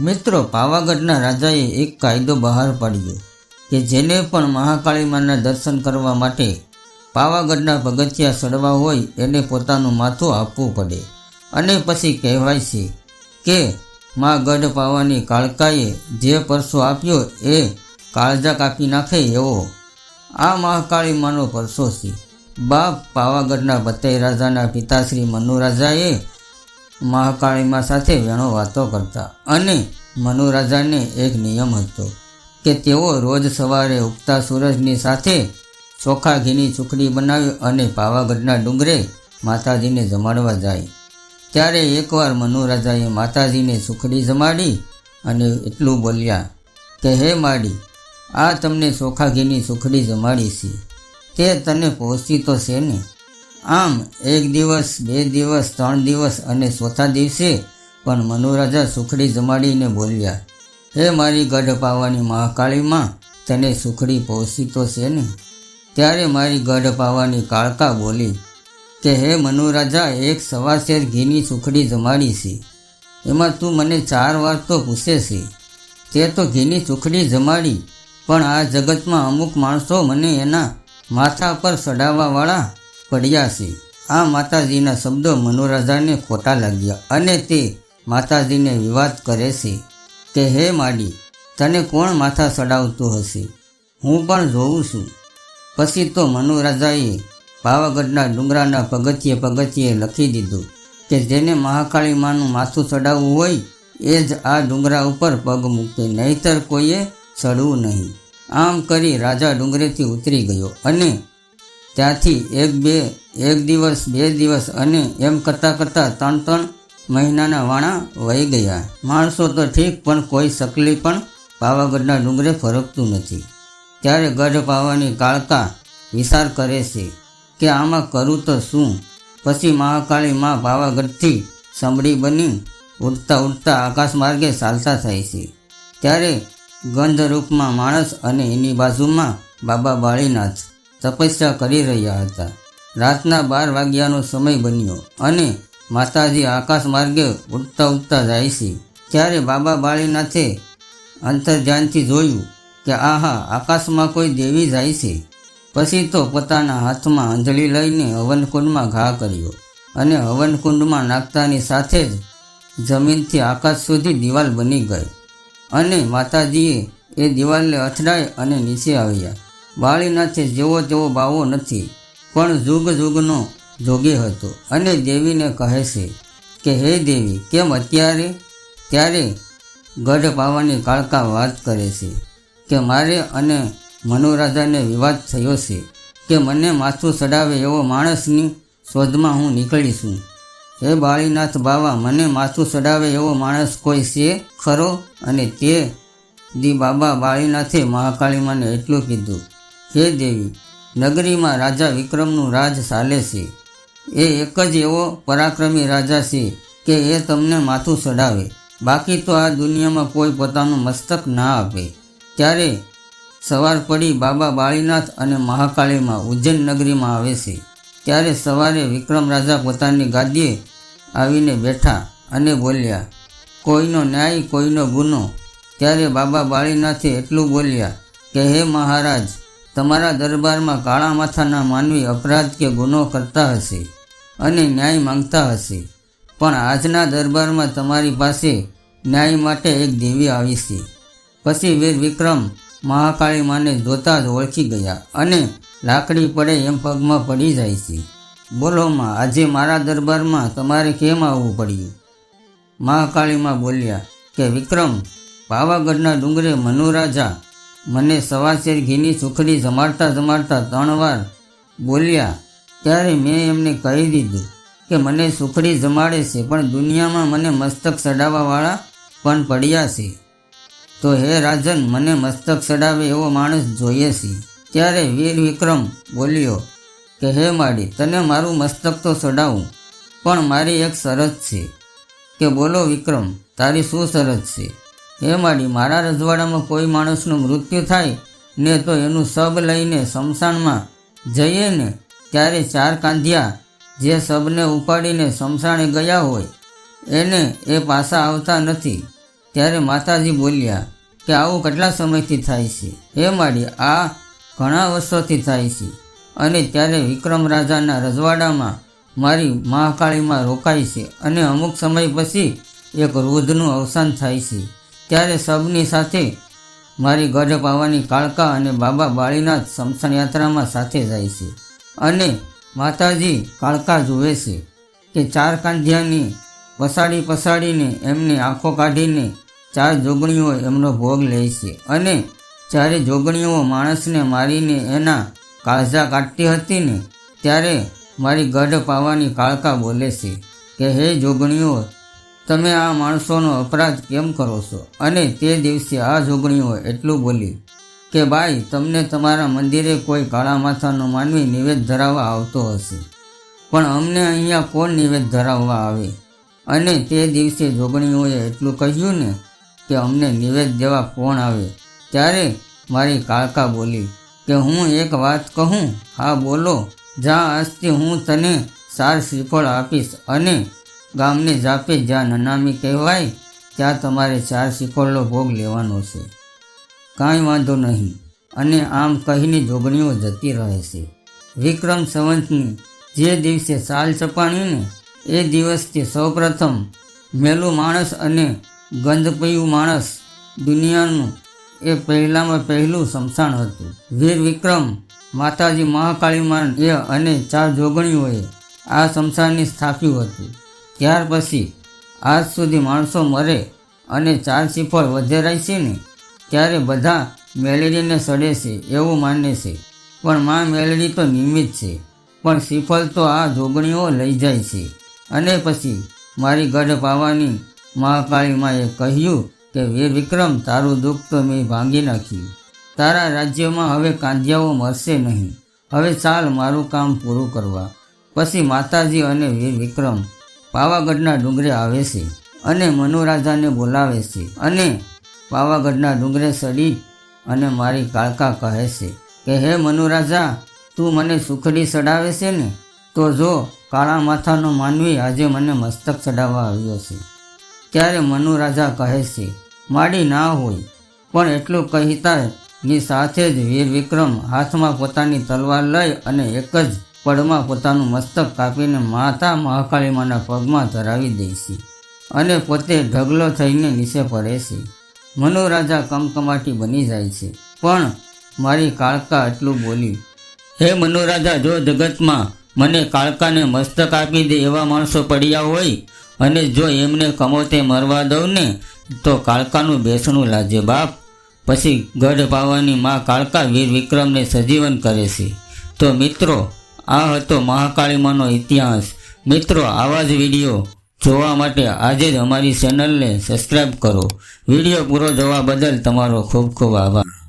મિત્રો, પાવાગઢના રાજાએ એક કાયદો બહાર પાડ્યો કે જેને પણ મહાકાળીમાના દર્શન કરવા માટે પાવાગઢના પગથિયા ચડવા હોય એને પોતાનું માથું આપવું પડે. અને પછી કહેવાય છે કે મા ગઢ પાવાની કાળકાએ જે પરસો આપ્યો એ કાળજા કાપી નાખે એવો. આ મહાકાળી માનો પરસો છે. બાપ પાવાગઢના બતઈ રાજાના પિતાશ્રી મનુરાજાએ મહાકાળીમાં સાથે વેણો વાતો કરતા અને મનુરાજાને એક નિયમ હતો કે તેઓ રોજ સવારે ઉગતા સૂરજની સાથે ચોખા ઘીની ચૂકડી બનાવી અને પાવાગઢના ડુંગરે માતાજીને જમાડવા જાય. ત્યારે એકવાર મનુરાજાએ માતાજીને સુખડી જમાડી અને એટલું બોલ્યા કે, હે માડી, આ તમને ચોખા ઘીની સુખડી જમાડી છે તે તને પહોંચી તો છે ને? આમ એક દિવસ, બે દિવસ, ત્રણ દિવસ અને ચોથા દિવસે પણ મનુરાજા સુખડી જમાડીને બોલ્યા, હે મારી ગઢ પાવાની મહાકાળીમાં તને સુખડી પહોંચી તો છે ને? ત્યારે મારી ગઢ પાવાની કાળકા બોલી, કે હે મનુરાજા, એક સવાશેર ઘીની સુખડી જમાડી છે. એમાં તું મને ચાર વાર તો પૂછે છે. તે તો ઘીની સુખડી જમાડી, પણ આ જગતમાં અમુક માણસો મને એના માથા પર ચડાવવાવાળા પડ્યા છે. આ માતાજીના શબ્દો મનોરાજાને ખોટા લાગ્યા અને તે માતાજીને વિવાદ કરે છે. કે હે માડી, તને કોણ માથા ચડાવતું હશે? હું પણ જોઉં છું. પછી તો મનુરાજાએ પાવાગઢના ડુંગરાના પગથિયે પગથિયે લખી દીધું કે જેને મહાકાળી માનું માથું ચડાવવું હોય, એ જ આ ડુંગરા ઉપર પગ મૂકે, નહીતર કોઈએ ચડવું નહીં. આમ કરી રાજા ડુંગરેથી ઉતરી ગયો અને ત્યાંથી એક બે, એક દિવસ, બે દિવસ અને એમ કરતાં કરતાં ત્રણ ત્રણ મહિનાના વાણા વહી ગયા. માણસો તો ઠીક, પણ કોઈ સકલી પણ પાવાગઢના ડુંગરે ફરકતું નથી. ત્યારે ગઢ પાવાની કાળકા વિચાર કરે છે કે આમાં કરું તો શું? પછી મહાકાળી માં પાવાગઢથી સંભળી બની ઉડતા ઉડતા આકાશ માર્ગે ચાલતા થાય છે. ત્યારે ગંધરૂપમાં માણસ અને એની બાજુમાં બાબા બાળીનાથ તપસ્યા કરી રહ્યા હતા. રાતના બાર વાગ્યાનો સમય બન્યો અને માતાજી આકાશ માર્ગે ઉડતા ઉડતા જાય છે. ત્યારે બાબા બાળીનાથે અંતર્ધ્યાનથી જોયું કે આહા, આકાશમાં કોઈ દેવી જાય છે. પછી તો પોતાના હાથમાં અંજળી લઈને હવનકુંડમાં ઘા કર્યો અને હવનકુંડમાં નાખતાની સાથે જ જમીનથી આકાશ સુધી દિવાલ બની ગઈ. અને માતાજીએ એ દિવાલને અથડાઈ અને નીચે આવ્યા. બાળીનાથે જેવો તેવો બાવો નથી, પણ જુગ જુગનો જોગે હતો. અને દેવીને કહે છે કે, હે દેવી, કેમ અત્યારે ત્યારે ગઢ પાવાની કાળકા વાત કરે છે? કે મારે અને મનુરાજાને વિવાદ થયો છે? કે મને માથું ચડાવે એવો માણસની શોધમાં હું નીકળી છું? હે બાળીનાથ બાવા, મને માથું ચડાવે એવો માણસ કોઈ છે ખરો? અને તે દી બાબા બાળીનાથે મહાકાળીમાને એટલું કીધું હે દેવી નગરીમાં રાજા વિક્રમનું રાજ ચાલે છે. એ એક જ એવો પરાક્રમી રાજા છે કે એ તમને માથું ચડાવે બાકી તો આ દુનિયામાં કોઈ પોતાનું મસ્તક ના આપે. ત્યારે સવાર પડી બાબા બાળીનાથ અને મહાકાળીમાં ઉજ્જૈન નગરીમાં આવે છે. ત્યારે સવારે વિક્રમ રાજા પોતાની ગાદીએ આવીને બેઠા અને બોલ્યા, કોઈનો ન્યાય, કોઈનો ગુનો. ત્યારે બાબા બાળીનાથે એટલું બોલ્યા કે, હે મહારાજ તમારા દરબારમાં કાળા માથાના માનવી અપરાધ કે ગુનો કરતા હશે અને ન્યાય માંગતા હશે. પણ આજના દરબારમાં તમારી પાસે ન્યાય માટે એક દેવી આવી છે. પછી વીર વિક્રમ મહાકાળી માને જોતા જ ઓળખી ગયા અને લાકડી પડે એમ પગમાં પડી જાય છે. બોલો માં, આજે મારા દરબારમાં તમારે કેમ આવવું પડ્યું? મહાકાળીમાં બોલ્યા કે, વિક્રમ, પાવાગઢના ડુંગરે મનુરાજા મને સવાસેર ઘીની સુખડી જમાડતા જમાડતા ત્રણ વાર બોલ્યા, ત્યારે મેં એમને કહી દીધું કે મને સુખડી જમાડે છે, પણ દુનિયામાં મને મસ્તક ચડાવવાવાળા પણ પડ્યા છે. તો હે રાજન, મને મસ્તક ચડાવે એવો માણસ જોઈએ છે. ત્યારે વીર વિક્રમ બોલ્યો કે, હે માડી, તને મારું મસ્તક તો ચડાવું, પણ મારી એક શરત છે કે બોલો વિક્રમ, તારી શું શરત છે? હે માડી, મારા રજવાડામાં કોઈ માણસનું મૃત્યુ થાય ને તો એનું શબ લઈને શમશાનમાં જઈએ ને, ત્યારે ચાર કાંધિયા જે શબને ઉપાડીને શમશાણે ગયા હોય, એને એ પાછા આવતા નથી. ત્યારે માતાજી બોલ્યા કે આવું કેટલા સમયથી થાય છે? હે માડી, આ ઘણા વર્ષોથી થાય છે અને ત્યારે વિક્રમ રાજાના રજવાડામાં મારી મહાકાળીમાં રોકાય છે અને અમુક સમય પછી એક વૃદ્ધનું અવસાન થાય છે. ત્યારે સબની સાથે મારી ગઢ પાવાની કાળકા અને બાબા બાળીનાથ સમસણ યાત્રામાં સાથે જાય છે. અને માતાજી કાળકા જુએ છે કે ચાર કાંધિયાની પસાડી પસાડીને એમની આંખો કાઢીને ચાર જોગણીઓ એમનો ભોગ લે છે. અને જ્યારે જોગણીઓ માણસને મારીને એના કાળજા કાઢતી હતી ને, ત્યારે મારી ગઢ પાવાની કાળકા બોલે છે કે, હે જોગણીઓ તમે આ માણસોનો અપરાધ કેમ કરો છો? અને તે દિવસે આ જોગણીઓ એટલું બોલી કે, ભાઈ, તમને તમારા મંદિરે કોઈ કાળા માથાનો માનવી નિવેદ ધરાવવા આવતો હશે. પણ અમને અહીંયા કોણ નિવેદ ધરાવવા આવે? અને તે દિવસે જોગણીઓએ એટલું કહ્યું ને કે, અમને નિવેદ દેવા કોણ આવે? ત્યારે મારી કાળકા બોલી કે, હું એક વાત કહું? હા, બોલો. જ્યાં આજથી હું તને સાર શ્રીફળ આપીશ અને ગામને જાપે જ્યાં નનામી કહેવાય, ત્યાં તમારે ચાર શ્રીફળનો ભોગ લેવાનો છે. કાંઈ વાંધો નહીં. અને આમ કહીને જોગણીઓ જતી રહે છે. વિક્રમ સંવંતની જે દિવસે સાલ ચપાણીને, એ દિવસથી સૌપ્રથમ મેલું માણસ અને ગંધપયું માણસ દુનિયાનું એ પહેલામાં પહેલું સ્મશાન હતું. વીર વિક્રમ, માતાજી મહાકાળીમાં એ અને ચાર જોગણીઓએ આ સમસાણને સ્થાપ્યું હતું. ત્યાર પછી આજ સુધી માણસો મરે અને ચાર સિફળ વધેરાય છે ને, ત્યારે બધા મેલેડીને સડે છે એવું માને છે. પણ માં મેલડી તો નિમિત્ત છે, પણ સિફળ તો આ જોગણીઓ લઈ જાય છે. અને પછી મારી ગઢ પાવાની મહાકાળીમાએ કહ્યું કે વીર વિક્રમ તારું દુઃખ તો મેં ભાંગી નાખ્યું. તારા રાજ્યમાં હવે કાંધિયાઓ મરશે નહીં. હવે ચાલ મારું કામ પૂરું કરવા. પછી માતાજી અને વીર વિક્રમ પાવાગઢના ડુંગરે આવે છે અને મનુરાજાને બોલાવે છે અને પાવાગઢના ડુંગરે સડી અને મારી કાળકા કહે છે કે, હે મનુરાજા, તું મને સુખડી ચડાવે છે ને? તો જો, કાળા માથાનો માનવી આજે મને મસ્તક ચડાવવા આવ્યો છે. ત્યારે મનુરાજા કહે છે, માડી ના હોય, પણ એટલું કહીતાની સાથે જ વીર વિક્રમ હાથમાં પોતાની તલવાર લઈ અને એક જ પડમાં પોતાનું મસ્તક કાપીને માતા મહાકાળીમાના પગમાં ધરાવી દે છે અને પોતે ઢગલો થઈને નીચે પડે છે. મનોરાજા કમકમાટી બની જાય છે. પણ મારી કાળકા એટલું બોલી હે મનોરાજા, જો જગતમાં મને કાળકાને મસ્તક આપી દે એવા માણસો પડ્યા હોય અને જો એમને કમોતે મરવા દઉં ને, તો કાળકાનું બેસણું લાજે બાપ. પછી ગઢ પાવાની માં કાળકા વીર વિક્રમને સજીવન કરે છે. તો મિત્રો આ હતો મહાકાળીમાનો ઇતિહાસ. મિત્રો, આવા જ વીડિયો જોવા માટે આજે જ અમારી ચેનલને સબસ્ક્રાઈબ કરો. વીડિયો પૂરો જોવા બદલ તમારો ખૂબ ખૂબ આભાર.